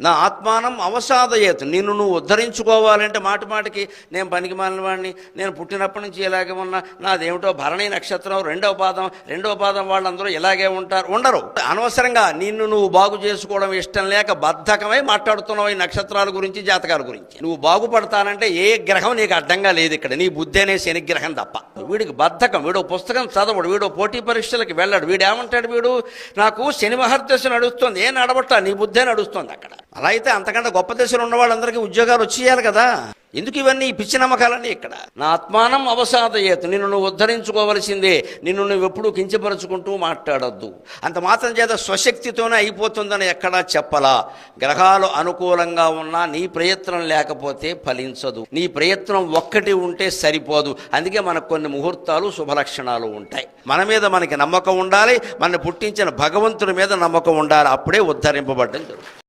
నా ఆత్మానం అవసాదయేత్. నిన్ను నువ్వు ఉద్ధరించుకోవాలంటే మాటి మాటికి నేను పనికి మాలిన వాడిని నేను పుట్టినప్పటి నుంచి ఇలాగే ఉన్నా. నాదేమిటో భరణి నక్షత్రం రెండవ పాదం రెండవ పాదం వాళ్ళందరూ ఇలాగే ఉంటారు ఉండరు. అనవసరంగా నిన్ను నువ్వు బాగు చేసుకోవడం ఇష్టం లేక బద్ధకమై మాట్లాడుతున్నావు ఈ నక్షత్రాల గురించి జాతకాల గురించి. నువ్వు బాగుపడతానంటే ఏ గ్రహం నీకు అడ్డంగా లేదు ఇక్కడ. నీ బుద్ధి అనే శని గ్రహం తప్ప. వీడికి బద్ధకం వీడో పుస్తకం చదవడు వీడో పోటీ పరీక్షలకు వెళ్ళాడు. వీడేమంటాడు వీడు? నాకు శని మహర్దశ నడుస్తుంది. ఏం నడవట్లా? నీ బుద్ధే నడుస్తుంది అక్కడ. అలా అయితే అంతకంటే గొప్ప దశలో ఉన్న వాళ్ళందరికీ ఉద్యోగాలు వచ్చేయాలి కదా. ఎందుకు ఇవన్నీ పిచ్చి నమ్మకాలన్నీ ఇక్కడ? నా ఆత్మానం అవసాదయేతు నిన్ను నువ్వు ఉద్ధరించుకోవలసిందే. నిన్ను నువ్వు ఎప్పుడూ కించపరుచుకుంటూ మాట్లాడొద్దు. అంత మాత్రం చేత స్వశక్తితోనే అయిపోతుందని ఎక్కడా చెప్పలా. గ్రహాలు అనుకూలంగా ఉన్నా నీ ప్రయత్నం లేకపోతే ఫలించదు. నీ ప్రయత్నం ఒక్కటి ఉంటే సరిపోదు. అందుకే మనకు కొన్ని ముహూర్తాలు శుభలక్షణాలు ఉంటాయి. మన మీద మనకి నమ్మకం ఉండాలి. మన పుట్టించిన భగవంతుని మీద నమ్మకం ఉండాలి. అప్పుడే ఉద్ధరింపబడ్డం జరుగుతుంది.